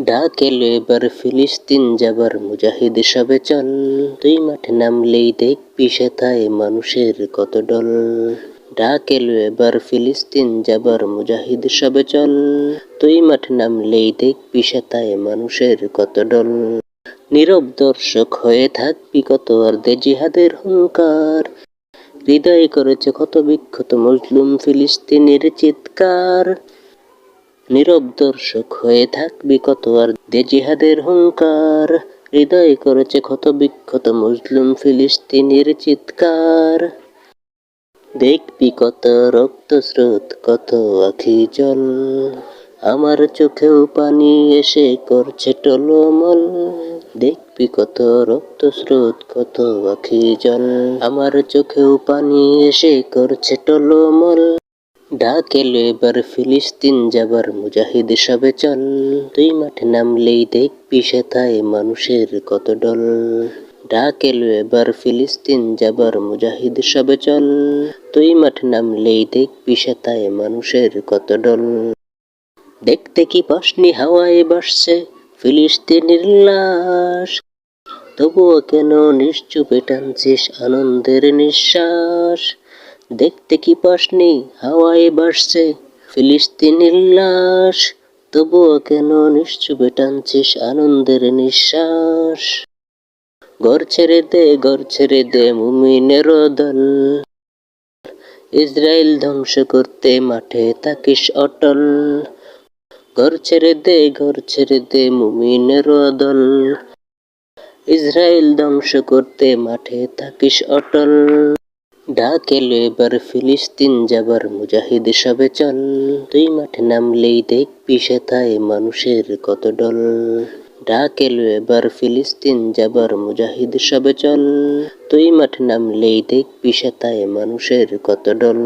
ডাক এলো এবার ফিলিস্তিন যাবার মুজাহিদ সবে চল। তুই মাঠে নামলেই দেখবি সেথায় মানুষের কত ডল। ডাক এলো এবার ফিলিস্তিন যাবার মুজাহিদ সবে চল। তুই মাঠে নামলেই দেখবি সেথায় মানুষের কত ডল। নীরব দর্শক হয়ে থাকবি কত আর দে জিহাদের হুঙ্কার। হৃদয় করেছে ক্ষত বিক্ষত মজলুম ফিলিস্তিনের চিৎকার। নীরব দর্শক হয়ে থাকবি কত আর দে জিহাদের হুঙ্কার। হৃদয় করেছে ক্ষত বিক্ষত মুসলিম ফিলিস্তিনের চিৎকার। দেখবি কত রক্ত স্রোত, কত আখি জল। আমার চোখেও পানি এসে করছে টলমল। দেখবি কত রক্ত স্রোত, কত আখি জল। আমার চোখেও পানি এসে করছে টলমল। ডাক এবার ফিলিস্তিন যাবার মুজাহিদ সবে চল। তুই মাঠে নামলেই দেখবি সেথায় মানুষের কত ডল। ডাক এবার ফিলিস্তিন যাবার মুজাহিদ সবে চল। তুই মাঠে নামলেই দেখবি সেথায় মানুষের কত ডল। দেখতে কি পাসনি হাওয়ায় বাসছে ফিলিস্তিনের লাশ? তবুও কেন নিশ্চুপে টানছিস আনন্দের নিঃশ্বাস? দেখতে কি পাসনি হাওয়ায় বাসছে ফিলিস্তিনের লাশ তবুও কেন নিশ্চুপে টানছিস আনন্দের নিঃশ্বাস? ঘর ছেড়ে দে, ঘর ছেড়ে দে মুমিনের দল। ইসরায়েল ধ্বংস করতে মাঠে থাকিস অটল। ঘর ছেড়ে দে, ঘর ছেড়ে দে মুমিনের দল। ইসরায়েল ধ্বংস করতে মাঠে থাকিস অটল। ডাক এবার ফিলিস্তিন যাবার মুজাহিদ সবে চল। তুই মাঠে নামলেই দেখবি সেথায় মানুষের কত ডল। ডাক এবার ফিলিস্তিন যাবার মুজাহিদ সবে চল। তুই মাঠে নামলেই দেখবি সেথায় মানুষের কত ডল।